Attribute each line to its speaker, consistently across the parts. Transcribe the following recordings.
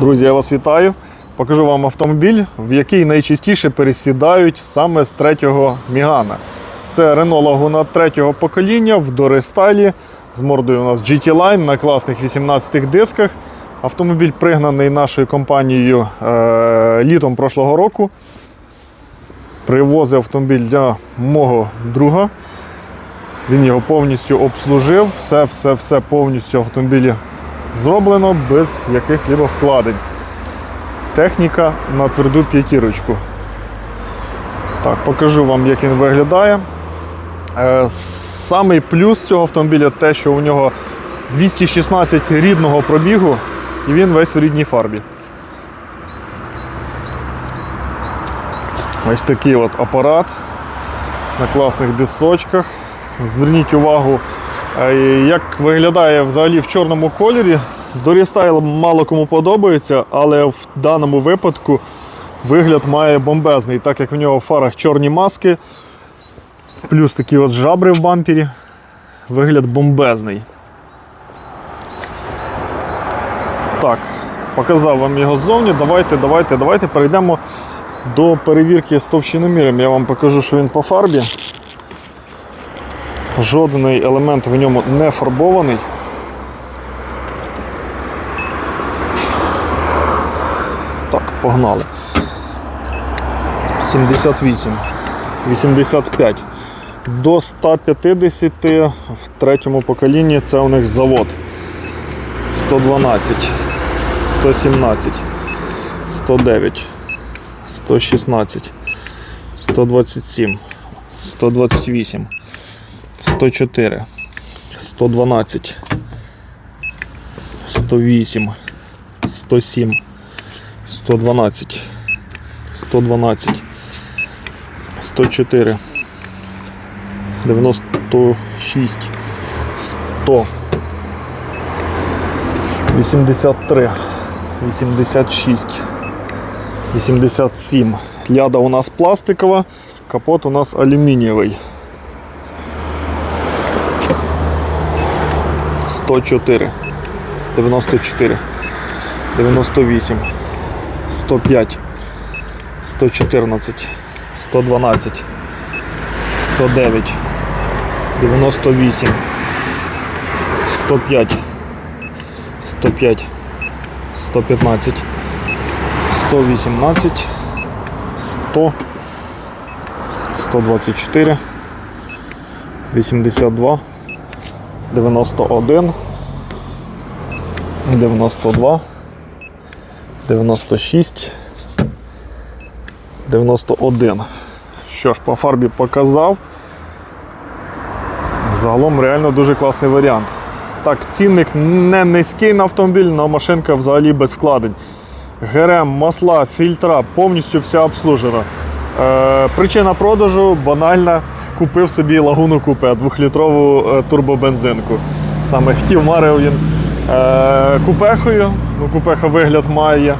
Speaker 1: Друзі, я вас вітаю. Покажу вам автомобіль, в який найчастіше пересідають саме з третього Мігана. Це Renault Laguna третього покоління в дорестайлі з мордою у нас GT Line на класних 18 дисках. Автомобіль пригнаний нашою компанією е, літом прошлого року. Привозив автомобіль для мого друга. Він його повністю обслужив, все, все, все повністю автомобілі зроблено без яких-либо вкладень. Техніка на тверду п'ятірочку. Так, покажу вам, як він виглядає. Е, Самий плюс цього автомобіля те, що у нього 216 рідного пробігу і він весь в рідній фарбі. Ось такий от апарат на класних дисочках. Зверніть увагу, як виглядає взагалі в чорному кольорі. Дорістайл мало кому подобається, але в даному випадку вигляд має бомбезний, так як в нього в фарах чорні маски, плюс такі от жабри в бампері. Вигляд бомбезний. Так, показав вам його ззовні. Давайте, давайте, давайте перейдемо до перевірки з товщиноміром. Я вам покажу, що він по фарбі. Жодний елемент в ньому не фарбований. Так, погнали. 78, 85. До 150 в третьому поколінні це у них завод. 112, 117, 109, 116, 127, 128. 104, 112, 108, 107, 112, 112, 104, 96, 100, 83, 86, 87. Ляда у нас пластикова, капот у нас алюмінієвий. 104, 94, 98, 105, 114, 112, 109, 98, 105, 105, 115, 118, 100, 124, 82, 91, 92, 96, 91. Що ж, по фарбі показав. Загалом реально дуже класний варіант. Так, цінник не низький на автомобіль, але машинка взагалі без вкладень. ГРМ, масла, фільтра, повністю вся обслужена. Е, причина продажу банальна. Купив собі лагуну купе, двохлітрову е, турбобензинку. Саме хотів, марив він е, купехою, ну купеха вигляд має.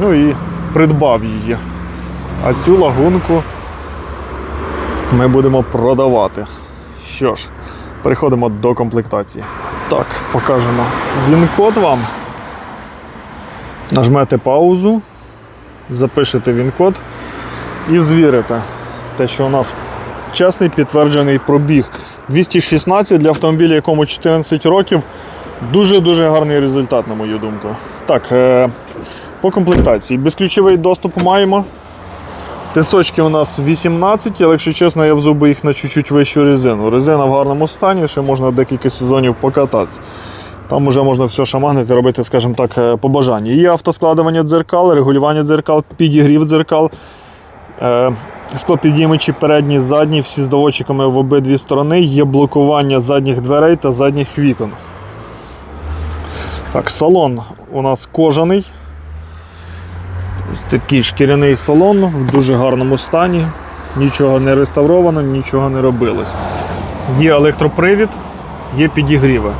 Speaker 1: Ну і придбав її. А цю лагунку ми будемо продавати. Що ж, переходимо до комплектації. Так, покажемо він-код вам. Нажмете паузу, запишете він-код і звірите те, що у нас чесний підтверджений пробіг. 216 для автомобіля, якому 14 років. Дуже-дуже гарний результат, на мою думку. Так, е, по комплектації. Безключовий доступ маємо. Тисочки у нас 18, але якщо чесно, я взув би їх на чуть-чуть вищу резину. Резина в гарному стані, ще можна декілька сезонів покататися. Там вже можна все шаманити, робити, скажімо так, е, по бажанню. Є автоскладування дзеркал, регулювання дзеркал, підігрів дзеркал, склопідіймачі передні, задні, всі з доводчиками в обидві сторони. Є блокування задніх дверей та задніх вікон. Так, салон у нас кожаний. Ось такий шкіряний салон в дуже гарному стані. Нічого не реставровано, нічого не робилось. Є електропривід, є підігріви.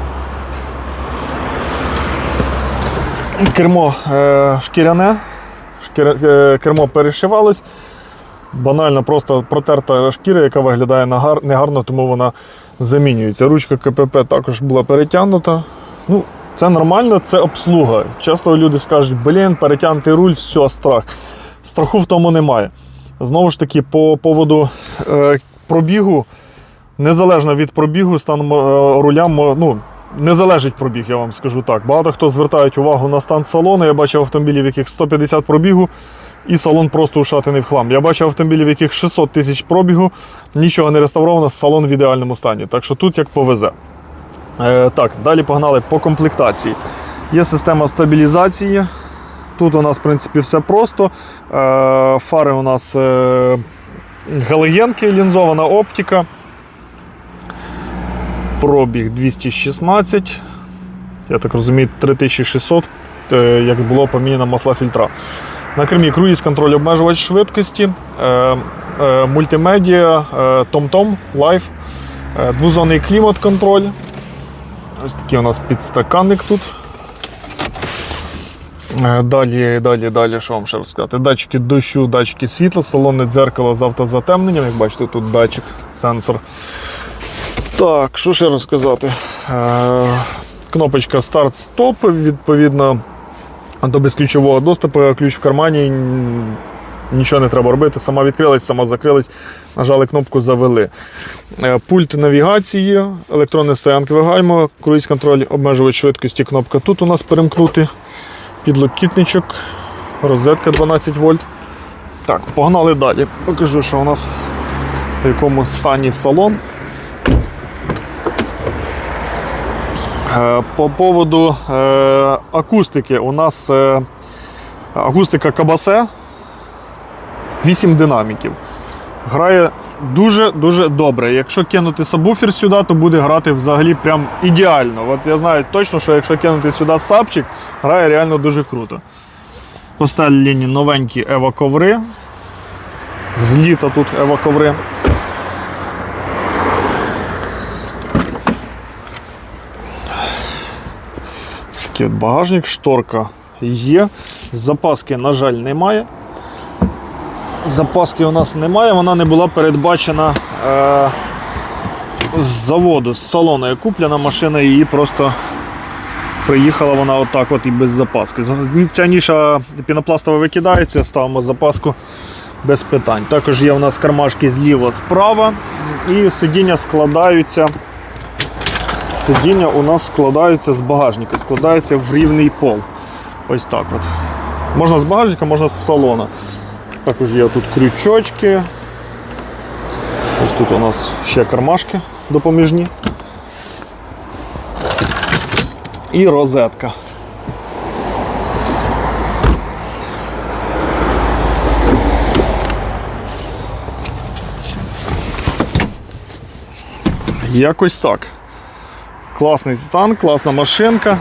Speaker 1: Кермо е, шкіряне, шкіра, е, кермо перешивалось. Банально просто протерта шкіра, яка виглядає негарно, тому вона замінюється. Ручка КПП також була перетягнута. Ну, Це нормально, це обслуга. Часто люди скажуть, блін, перетягнутий руль, все, страх. Страху в тому немає. Знову ж таки, по поводу е, пробігу, незалежно від пробігу, стан е, руля ну, не залежить пробіг, я вам скажу так. Багато хто звертають увагу на стан салону. Я бачив автомобілів, яких 150 пробігу, і салон просто ушатений в хлам. Я бачив автомобілів, яких 600 тисяч пробігу, нічого не реставровано, салон в ідеальному стані. Так що тут як повезе. Е, так, далі погнали по комплектації. Є система стабілізації. Тут у нас, в принципі, все просто. Е, фари у нас е, галогенки, лінзована оптика. Пробіг 216. Я так розумію, 3600, е, як було поміняно масла фільтра. На кермі круїз контроль обмежувач швидкості, е, е, мультимедіа, е, Live, е, двозонний клімат контроль. Ось такий у нас підстаканник тут. Далі, далі, далі, що вам ще розказати? Датчики дощу, датчики світла, салонне дзеркало з автозатемненням. Як бачите, тут датчик, сенсор. Так, що ще розказати? Кнопочка старт-стоп, відповідно, до безключового доступу, ключ в кармані. Нічого не треба робити, сама відкрилась, сама закрилась, нажали кнопку завели. Е, Пульт навігації, електронне стоянкове гальмо, круїз контроль, обмежувач швидкості, кнопка тут у нас перемкнути, підлокітничок, розетка 12 вольт. Так, погнали далі. Покажу, що у нас в якому стані салон. По поводу е, акустики, у нас е, акустика Кабасе 8 динаміків. Грає дуже-дуже добре. Якщо кинути сабвуфер сюди, то буде грати взагалі прям ідеально. От я знаю точно, що якщо кинути сюди сапчик, грає реально дуже круто. Поставлені новенькі Ева коври. З літа тут Ева коври. Такий от багажник, шторка є. Запаски, на жаль, немає. Запаски у нас немає, вона не була передбачена е, з заводу, з салону. Куплена машина, її просто приїхала вона отак от і без запаски. Ця ніша пінопластова викидається, ставимо запаску без питань. Також є у нас кармашки зліва, справа, і сидіння складаються. Сидіння у нас складаються з багажника, складаються в рівний пол. Ось так от. Можна з багажника, можна з салона. Також є тут крючочки. Ось тут у нас ще кармашки допоміжні. І розетка. Якось так. Класний стан, класна машинка.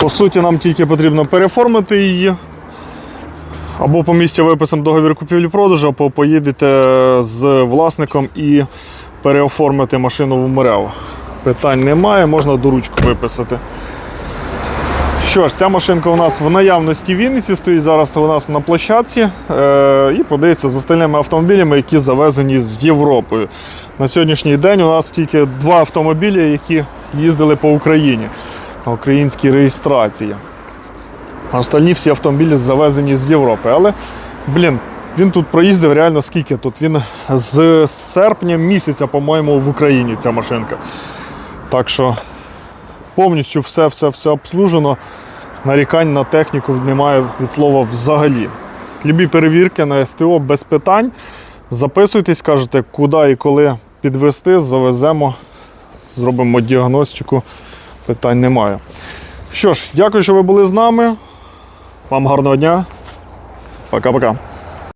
Speaker 1: По суті, нам тільки потрібно переформити її. Або по місці виписом договір купівлі-продажу, або поїдете з власником і переоформити машину в мерево. Питань немає, можна до ручку виписати. Що ж, ця машинка у нас в наявності Вінниці, стоїть зараз у нас на площадці е- і продається з остальними автомобілями, які завезені з Європою. На сьогоднішній день у нас тільки два автомобілі, які їздили по Україні на українській реєстрації. Остальні всі автомобілі завезені з Європи. Але, блін, він тут проїздив реально скільки тут? Він з серпня місяця, по-моєму, в Україні ця машинка. Так що повністю все-все-все обслужено. Нарікань на техніку немає від слова взагалі. Любі перевірки на СТО без питань. Записуйтесь, кажете, куди і коли підвести, завеземо, зробимо діагностику. Питань немає. Що ж, дякую, що ви були з нами. Вам гарного дня. Пока-пока.